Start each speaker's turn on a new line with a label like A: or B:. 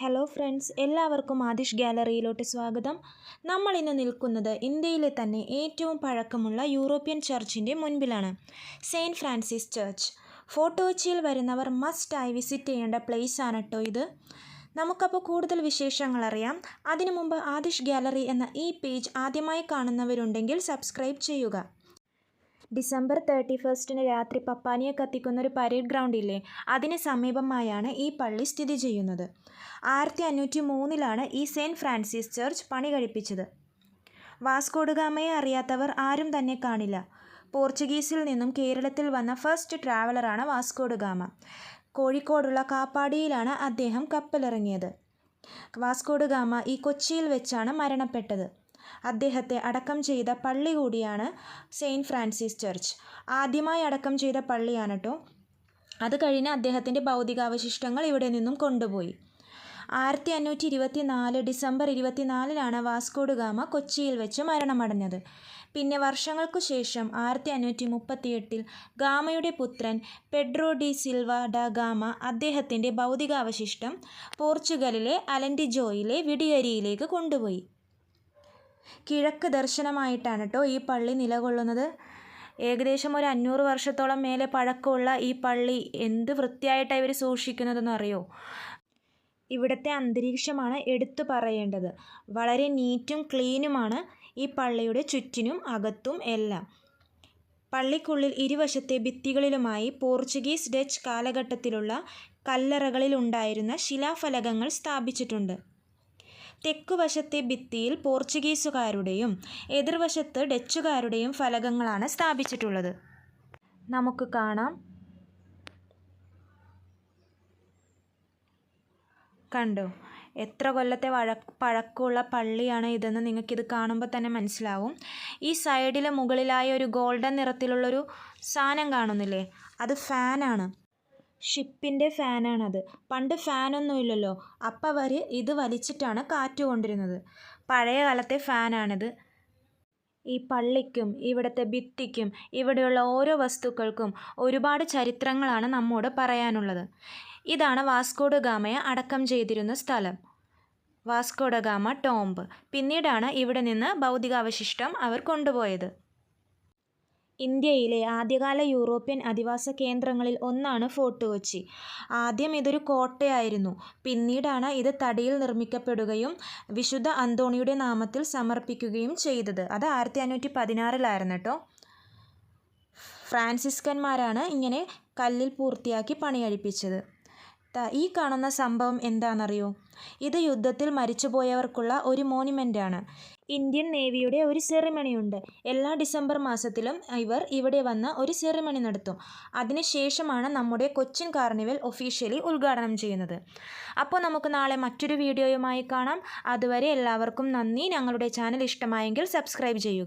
A: Hello friends എല്ലാവർക്കും ആദിഷ് ഗാലറിയിലോട്ട് സ്വാഗതം. നമ്മൾ ഇന്ന് നിൽക്കുന്നത് ഇന്ത്യയിലെ തന്നെ ഏറ്റവും പഴക്കമുള്ള യൂറോപ്യൻ ചർച്ചിന്റെ മുൻപിലാണ് സെയിന്റ് ഫ്രാൻസിസ് ചർച്ച്. ഫോട്ടോച്ചിയിൽ വരുന്നവർ മസ്റ്റായി വിസിറ്റ് ചെയ്യേണ്ട പ്ലേസ് ആണ് കേട്ടോ ഇത്. നമുക്കപ്പോൾ കൂടുതൽ വിശേഷങ്ങൾ അറിയാം. അതിനു മുമ്പ് ആദിഷ് ഗാലറി എന്ന ഈ പേജ് ആദ്യമായി കാണുന്നവരുണ്ടെങ്കിൽ സബ്സ്ക്രൈബ് ചെയ്യുക. ഡിസംബർ തേർട്ടി ഫസ്റ്റിന് രാത്രി പപ്പാനിയെ കത്തിക്കുന്ന ഒരു പരേഡ് ഗ്രൗണ്ട് ഇല്ലേ അതിന് സമീപമായാണ് ഈ പള്ളി സ്ഥിതി ചെയ്യുന്നത്. ആയിരത്തി അഞ്ഞൂറ്റി മൂന്നിലാണ് ഈ സെയിന്റ് ഫ്രാൻസിസ് ചർച്ച് പണി കഴിപ്പിച്ചത്. വാസ്കോഡുഗാമയെ അറിയാത്തവർ ആരും തന്നെ കാണില്ല. പോർച്ചുഗീസിൽ നിന്നും കേരളത്തിൽ വന്ന ഫസ്റ്റ് ട്രാവലറാണ് വാസ്കോഡുഗാമ. കോഴിക്കോടുള്ള കാപ്പാടിയിലാണ് അദ്ദേഹം കപ്പലിറങ്ങിയത്. വാസ്കോഡുഗാമ ഈ കൊച്ചിയിൽ വെച്ചാണ് മരണപ്പെട്ടത്. അദ്ദേഹത്തെ അടക്കം ചെയ്ത പള്ളി കൂടിയാണ് സെയിന്റ് ഫ്രാൻസിസ് ചർച്ച്. ആദ്യമായി അടക്കം ചെയ്ത പള്ളിയാണ് കേട്ടോ അത് കഴിഞ്ഞ് അദ്ദേഹത്തിന്റെ ഭൗതികാവശിഷ്ടങ്ങൾ ഇവിടെ നിന്നും കൊണ്ടുപോയി. ആയിരത്തി അഞ്ഞൂറ്റി ഇരുപത്തി നാല് ഡിസംബർ ഇരുപത്തിനാലിലാണ് വാസ്കോഡ് ഗാമ കൊച്ചിയിൽ വെച്ച് മരണമടഞ്ഞത്. പിന്നെ വർഷങ്ങൾക്കു ശേഷം ആയിരത്തി അഞ്ഞൂറ്റി മുപ്പത്തിയെട്ടിൽ ഗാമയുടെ പുത്രൻ Pedro de Silva da Gama അദ്ദേഹത്തിന്റെ ഭൗതികാവശിഷ്ടം പോർച്ചുഗലിലെ അലൻഡിജോയിലെ വിടിയരിയിലേക്ക് കൊണ്ടുപോയി. കിഴക്ക് ദർശനമായിട്ടാണ് കേട്ടോ ഈ പള്ളി നിലകൊള്ളുന്നത്. ഏകദേശം ഒരു അഞ്ഞൂറ് വർഷത്തോളം മേലെ പഴക്കമുള്ള ഈ പള്ളി എന്ത് വൃത്തിയായിട്ടാണ് ഇവർ സൂക്ഷിക്കുന്നതെന്ന് അറിയോ? ഇവിടുത്തെ അന്തരീക്ഷമാണ് എടുത്തു പറയേണ്ടത്. വളരെ നീറ്റും ക്ലീനുമാണ് ഈ പള്ളിയുടെ ചുറ്റിനും അകത്തും എല്ലാം. പള്ളിക്കുള്ളിൽ ഇരുവശത്തെ ഭിത്തികളിലുമായി പോർച്ചുഗീസ് ഡച്ച് കാലഘട്ടത്തിലുള്ള കല്ലറകളിലുണ്ടായിരുന്ന ശിലാഫലകങ്ങൾ സ്ഥാപിച്ചിട്ടുണ്ട്. തെക്കുവശത്തെ ഭിത്തിയിൽ പോർച്ചുഗീസുകാരുടെയും എതിർവശത്ത് ഡച്ചുകാരുടെയും ഫലകങ്ങളാണ് സ്ഥാപിച്ചിട്ടുള്ളത്. നമുക്ക് കാണാം. കണ്ടോ? എത്ര കൊല്ലത്തെ വഴ പഴക്കമുള്ള പള്ളിയാണ് ഇതെന്ന് നിങ്ങൾക്കിത് കാണുമ്പോൾ തന്നെ മനസ്സിലാവും. ഈ സൈഡിലെ മുകളിലായി ഒരു ഗോൾഡൻ നിറത്തിലുള്ളൊരു സാധനം കാണുന്നില്ലേ? അത് ഫാനാണ്. ഷിപ്പിന്റെ ഫാനാണത്. പണ്ട് ഫാനൊന്നുമില്ലല്ലോ. അപ്പം അവർ ഇത് വലിച്ചിട്ടാണ് കാറ്റ് കൊണ്ടിരുന്നത്. പഴയ കാലത്തെ ഫാനാണിത്. ഈ പള്ളിക്കും ഇവിടുത്തെ ഭിത്തിക്കും ഇവിടെയുള്ള ഓരോ വസ്തുക്കൾക്കും ഒരുപാട് ചരിത്രങ്ങളാണ് നമ്മോട് പറയാനുള്ളത്. ഇതാണ് വാസ്കോഡ് ഗാമയെ അടക്കം ചെയ്തിരുന്ന സ്ഥലം. Vasco da Gama tomb. പിന്നീടാണ് ഇവിടെ നിന്ന് ഭൗതികാവശിഷ്ടം അവർ കൊണ്ടുപോയത്. ഇന്ത്യയിലെ ആദ്യകാല യൂറോപ്യൻ അധിവാസ കേന്ദ്രങ്ങളിൽ ഒന്നാണ് ഫോർട്ട് കൊച്ചി. ആദ്യം ഇതൊരു കോട്ടയായിരുന്നു. പിന്നീടാണ് ഇത് തടിയിൽ നിർമ്മിക്കപ്പെടുകയും വിശുദ്ധ അന്തോണിയുടെ നാമത്തിൽ സമർപ്പിക്കുകയും ചെയ്തത്. അത് ആയിരത്തി അഞ്ഞൂറ്റി പതിനാറിലായിരുന്നു കേട്ടോ. ഫ്രാൻസിസ്കന്മാരാണ് ഇങ്ങനെ കല്ലിൽ പൂർത്തിയാക്കി പണി കഴിപ്പിച്ചത് ഈ കാണുന്ന സംഭവം എന്താണെന്നറിയോ? ഇത് യുദ്ധത്തിൽ മരിച്ചുപോയവർക്കുള്ള ഒരു മോണിമെന്റാണ് ഇന്ത്യൻ നേവിയുടെ ഒരു സെറിമണിയുണ്ട്. എല്ലാ ഡിസംബർ മാസത്തിലും ഇവർ ഇവിടെ വന്ന് ഒരു സെറിമണി നടത്തും. അതിനുശേഷമാണ് നമ്മുടെ കൊച്ചിൻ കാർണിവൽ ഒഫീഷ്യലി ഉദ്ഘാടനം ചെയ്യുന്നത്. അപ്പോൾ നമുക്ക് നാളെ മറ്റൊരു വീഡിയോയുമായി കാണാം. അതുവരെ എല്ലാവർക്കും നന്ദി. ഞങ്ങളുടെ ചാനൽ ഇഷ്ടമായെങ്കിൽ സബ്സ്ക്രൈബ് ചെയ്യുക.